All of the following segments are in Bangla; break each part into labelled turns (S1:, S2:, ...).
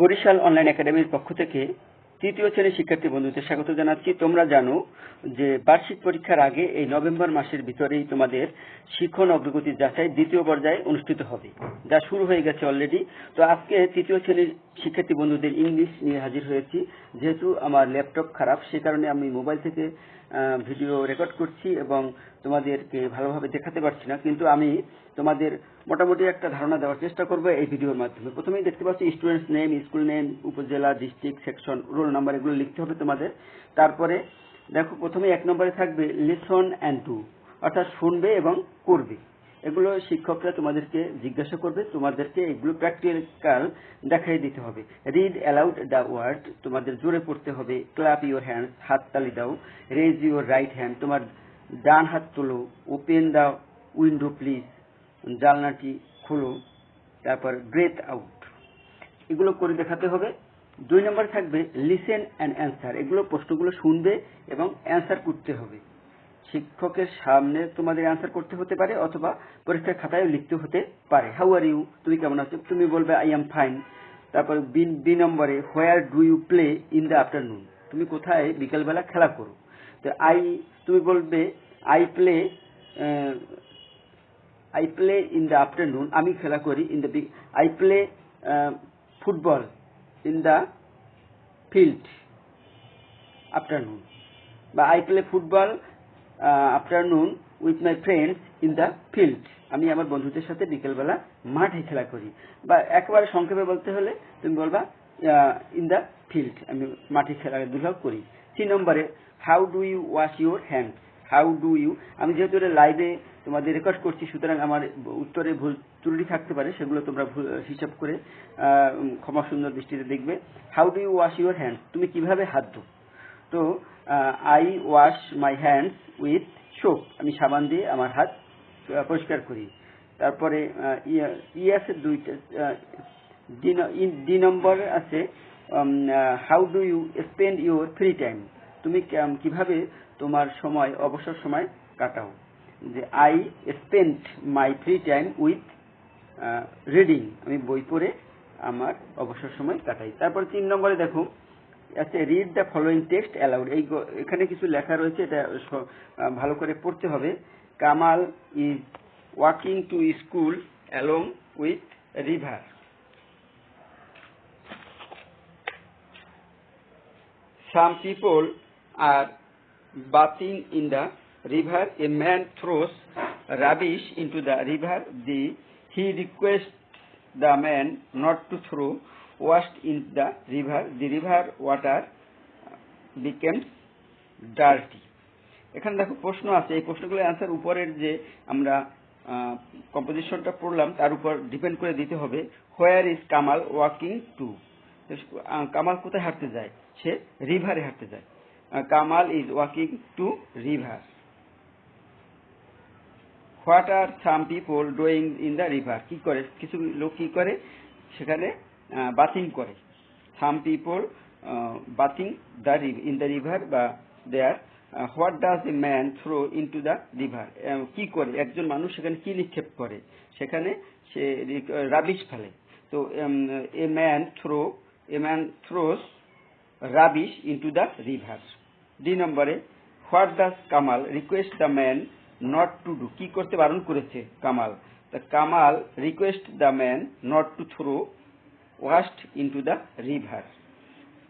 S1: বরিশাল অনলাইন একাডেমির পক্ষ থেকে তৃতীয় শ্রেণির শিক্ষার্থী বন্ধুদের স্বাগত জানাচ্ছি। তোমরা জানো যে বার্ষিক পরীক্ষার আগে এই নভেম্বর মাসের ভিতরেই তোমাদের শিক্ষণ অগ্রগতির যাচাই দ্বিতীয় পর্যায়ে অনুষ্ঠিত হবে। যা শুরু হয়ে গেছে অলরেডি তো আজকে তৃতীয় শ্রেণির শিক্ষার্থী বন্ধুদের ইংলিশ নিয়ে হাজির হয়েছি। যেহেতু আমার ল্যাপটপ খারাপ, সে কারণে আমি মোবাইল থেকে ভিডিও রেকর্ড করছি এবং তোমাদেরকে ভালোভাবে দেখাতে পারছি না। কিন্তু আমি তোমাদের মোটামুটি একটা ধারণা দেওয়ার চেষ্টা করব এই ভিডিওর মাধ্যমে। প্রথমেই দেখতে পাচ্ছি students name school name upazila district section roll number এগুলো লিখতে হবে তোমাদের। তারপরে দেখো, প্রথমে এক নম্বরে থাকবে লিসন অ্যান্ড টু অর্থাৎ শুনবে এবং করবে। এগুলো শিক্ষকরা তোমাদেরকে জিজ্ঞাসা করবে, তোমাদেরকে এগুলো প্র্যাকটিক্যাল দেখাই দিতে হবে। রিড অ্যালাউড দ্য ওয়ার্ড তোমাদের জোরে পড়তে হবে। ক্লাপ ইউর হ্যান্ড হাত তালি দাও। রেজ ইউর রাইট হ্যান্ড তোমার ডান হাত তোলো। ওপেন দ্য উইন্ডো প্লিজ জানলাটি খোলো। তারপর ব্রেথ আউট এগুলো করে দেখাতে হবে। দুই নম্বর থাকবে লিসেন অ্যান্ড অ্যান্সার এগুলো প্রশ্নগুলো শুনবে এবং অ্যান্সার করতে হবে। শিক্ষকের সামনে তোমাদের অ্যান্সার করতে হতে পারে অথবা পরীক্ষার খাতায় লিখতে হতে পারে। হাউ আর ইউ তুমি কেমন আছো? তুমি বলবে আই এম ফাইন তারপর বি নম্বরে where do you play in the afternoon তুমি কোথায় বিকেলবেলা খেলা করো? তো আই তুমি বলবে I play I play in the afternoon আমি খেলা করি in the I play football in the field afternoon বা I play football afternoon with my friends in the field আমি আমার বন্ধুদের সাথে বিকেলবেলা মাঠে খেলা করি। বা একেবারে সংক্ষেপে বলতে হলে তুমি বলবা ইন দ্য ফিল্ড আমি মাঠে খেলাধুলা করি। তিন নম্বরে how do you wash your hand how do you আমি যেহেতু এটা লাইভে তোমাদের রেকর্ড করছি, সুতরাং আমার উত্তরে ভুল ত্রুটি থাকতে পারে, সেগুলো তোমরা হিসাব করে ক্ষমা সুন্দর দৃষ্টিতে দেখবে। How do you wash your hand তুমি কীভাবে হাত ধো তো I wash my hands with soap আমি সাবান দিয়ে আমার হাত পরিষ্কার করি। তারপরে ই আছে দুইটা ডি নম্বর আছে how do you spend your free time তুমি কীভাবে তোমার সময়, অবসর সময় কাটাও? যে I spend my free time with reading আমি বই পড়ে আমার অবসর সময় কাটাই। তারপর তিন নম্বরে দেখো আছে read the following text aloud এই এখানে কিছু লেখা রয়েছে এটা ভালো করে পড়তে হবে Kamal is walking to school along with river Some people are bathing in the river. A man throws rubbish into the river. The, he requests the man not to throw washed in the river. The river water becomes dirty. এখানে দেখো প্রশ্ন আছে, এই প্রশ্নগুলোর অ্যান্সার উপরের যে আমরা কম্পোজিশনটা পড়লাম, তার উপর ডিপেন্ড করে দিতে হবে where is Kamal walking to Kamal কোথায় হাঁটতে যায় সে রিভারে হাঁটতে যায় Kamal is walking to river what are some people doing in the river কি করে, কিছু লোক কি করে সেখানে বাথিং করে। Some people bathing the in the river বা there what does a man throw into the river? কি করে? একজন মানুষ সেখানে কি নিক্ষেপ করে? সেখানে সে রাবিশ ফেলে। তো a man throw, a man throws rubbish into the river. দুই নম্বরে, what does Kamal request the man not to do? কি করতে বারণ করেছে Kamal? The Kamal request the man not to throw waste into the river.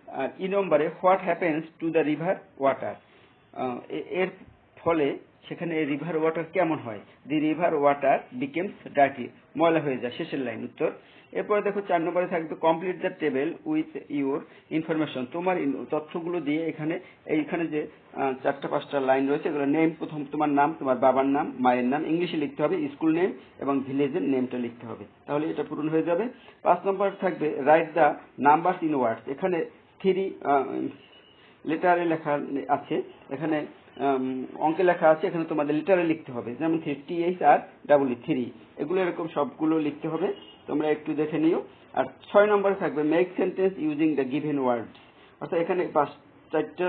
S1: আর ই নম্বরে what happens to the river water এর ফলে সেখানে রিভার ওয়াটার কেমন হয়? The river water becomes dirty ময়লা হয়ে যায়, শেষের লাইন উত্তর। এরপরে দেখো চার নম্বরে থাকবে complete the table with your information তোমার তথ্যগুলো দিয়ে এখানে, এইখানে যে চারটা পাঁচটা লাইন রয়েছে, এগুলো নেম প্রথম তোমার নাম, তোমার বাবার নাম, মায়ের নাম, ইংলিশে লিখতে হবে স্কুল নেম এবং ভিলেজের নেমটা লিখতে হবে। তাহলে এটা পূরণ হয়ে যাবে। পাঁচ নম্বর থাকবে write the number in words এখানে থ্রি লেটারে লেখা আছে। এখানে অঙ্কে লেখা আছে, এখানে তোমাদের লিটারে লিখতে হবে। যেমন T H R double three এগুলো এরকম সবগুলো লিখতে হবে। তোমরা একটু দেখে নিও। আর ছয় নম্বরে থাকবে make sentence using the given word অর্থাৎ এখানে পাঁচ, চারটা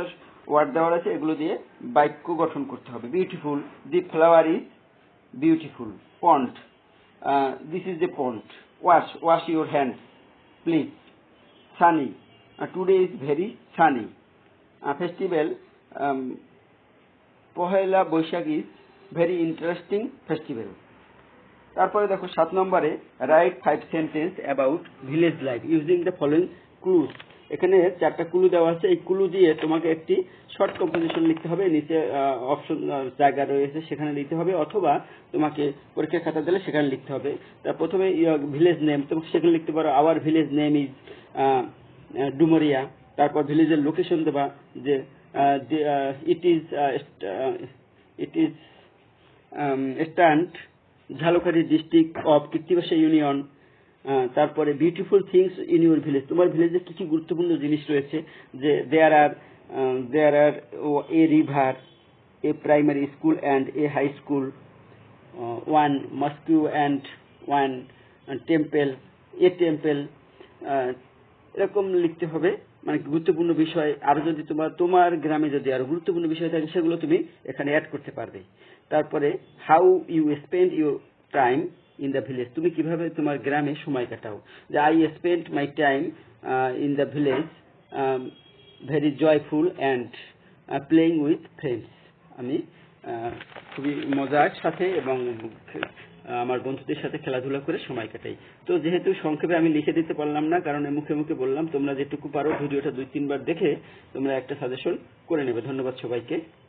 S1: ওয়ার্ড দেওয়া আছে, এগুলো দিয়ে বাক্য গঠন করতে হবে। Beautiful the flower is beautiful pond this is the pond wash wash your hand please sunny today is very sunny festival Pohela Boishakh is very interesting festival তারপরে দেখো সাত নম্বরে write five sentence about village life using the following clues এখানে চারটা ক্লু দেওয়া আছে। এই ক্লু দিয়ে তোমাকে একটি শর্ট কম্পোজিশন লিখতে হবে। নিচে অপশন জায়গা রয়েছে সেখানে লিখতে হবে অথবা তোমাকে পরীক্ষার খাতা দিলে সেখানে লিখতে হবে। তা প্রথমে ভিলেজ নেম তোমাকে সেখানে লিখতে পারো our village name is Dumuria. তারপর ভিলেজের লোকেশন দেবা যে it is it is stand Jhalokathi district of Krittibasa union তারপরে beautiful things in your village তোমার ভিলেজে কি কি গুরুত্বপূর্ণ জিনিস রয়েছে? যে there are there are a river a primary school and a high school one mosque and one temple a temple এরকম লিখতে হবে মানে গুরুত্বপূর্ণ বিষয়, আরও যদি তোমার তোমার গ্রামে যদি আরও গুরুত্বপূর্ণ বিষয় থাকে, সেগুলো তুমি এখানে অ্যাড করতে পারবে। তারপরে how you spend your time in the village তুমি কীভাবে তোমার গ্রামে সময় কাটাও। যে I spend my time in the village very joyful and playing with friends আমি খুবই মজার সাথে এবং আমার বন্ধুদের সাথে খেলাধুলা করে সময় কাটাই। তো যেহেতু সংক্ষেপে আমি লিখে দিতে পারলাম না, কারণ মুখে মুখে বললাম, তোমরা যেটুকু পারো, ভিডিওটা দুই, তিনবার দেখে তোমরা একটা সাজেশন করে নেবে। ধন্যবাদ সবাইকে।